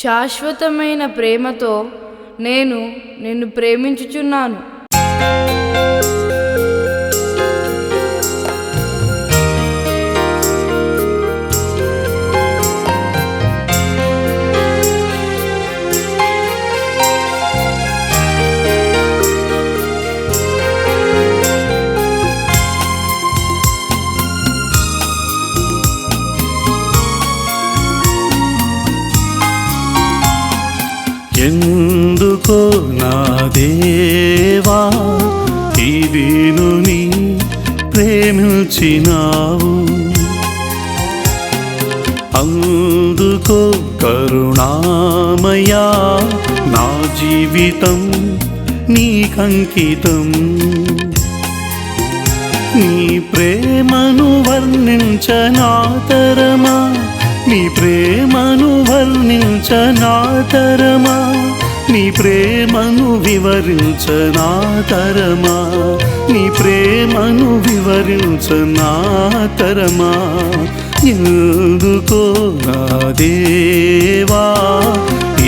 శాశ్వతమైన ప్రేమతో నేను నిన్ను ప్రేమించుచున్నాను. ఎందుకో నా దేవా? ఇదిను నీ ప్రేమించినావు. అందుకో కరుణామయా నా జీవితం నీకంకితం. నీ ప్రేమను వర్ణించనాతరమా నీ ప్రేమను వర్ణించనాతరమా నీ ప్రేమను వివరించనాతరమా నీ ప్రేమను వివరించనాతరమా ఎందుకో నా దేవా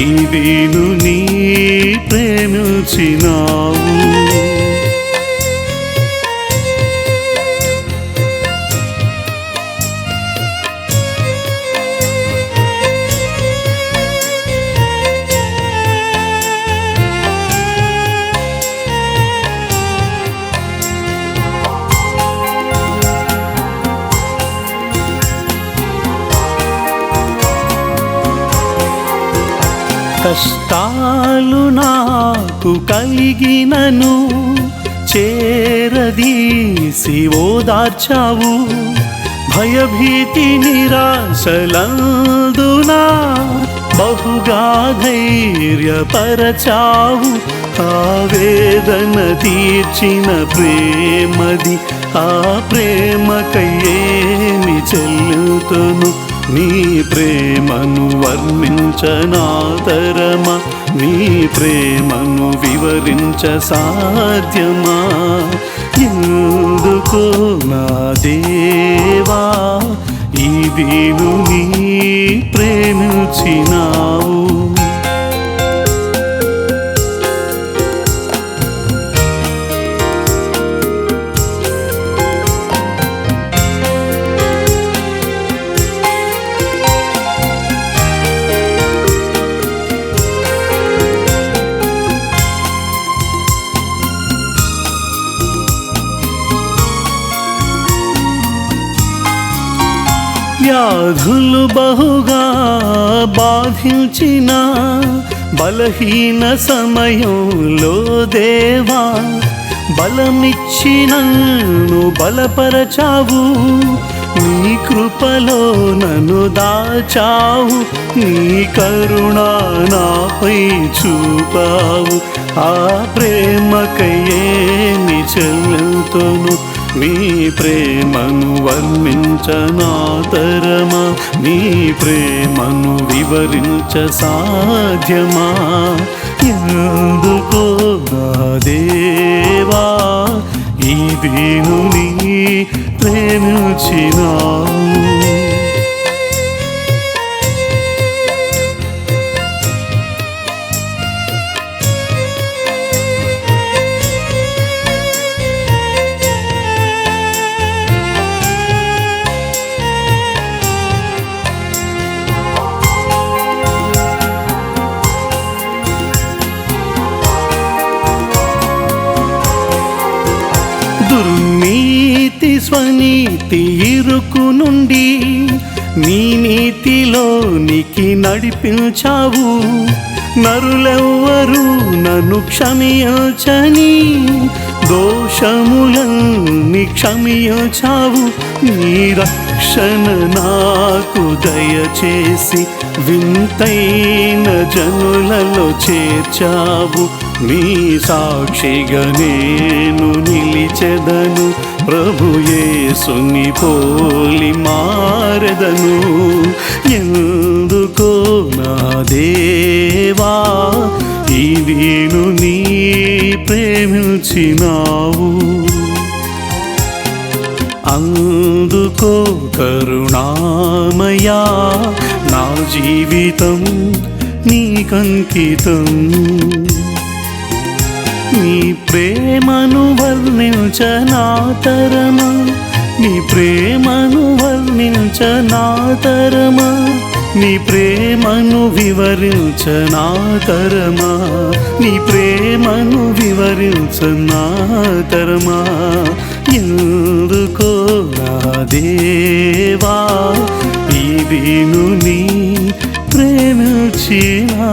ఈ వీను నీ ప్రేమించినావు. కష్టాలు నాకు కలిగినను చేరదీసి ఓదార్చావు. భయభీతి నిరాశలందునా బహుగా ధైర్యపరచావు. ఆవేదన తీర్చిన ప్రేమది ఆ ప్రేమకయ్యేమి చెల్లుతును? నీ ప్రేమను వర్ణించనాదరమా? నీ ప్రేమను వివరించ సాధ్యమా? ఎందుకు నా దేవా ఈ వీను నీ ప్రేమించినావు. వ్యాధులు బహుగా బాధించిన బలహీన సమయంలో దేవా బలమిచ్చినను బలపరచావు. నీ కృపలో నన్ను దాచావు. నీ కరుణ నాపై చూపావు. ఆ ప్రేమకయ్యేమి చెల్లుతోను నీ ప్రేమను వర్ణించనాతరమా నీ ప్రేమను వివరించ సాధ్యమా ఎందుకో దేవా ఈ దీను నీ ప్రేమించినావు. నీతి ఇరుకు నుండి నీ నీతిలోనికి నడిపించావు. నరులెవ్వరూ నన్ను క్షమించని దోషములన్నీ క్షమించావు నీ రక్షణ నాకు దయచేసి వింతైన జనులలో చేర్చావు. నీ సాక్షిగా నేను నిలిచెదను. ప్రభు యేసుని పోలి మారదను. ఎందుకో నా దేవా ఇది దీను ప్రేమించినావు. అందుకో కరుణామయా నా జీవితం నీకంకితం. నీ ప్రేమను వర్ణించనా తరమా నీ ప్రేమను వర్ణించనాతరమా నీ ప్రేమను వివరించనాతరమా నీ ప్రేమను వివరించనాతరమా ఎందుకో నా దేవా ఇదిను నీ ప్రేమించినా.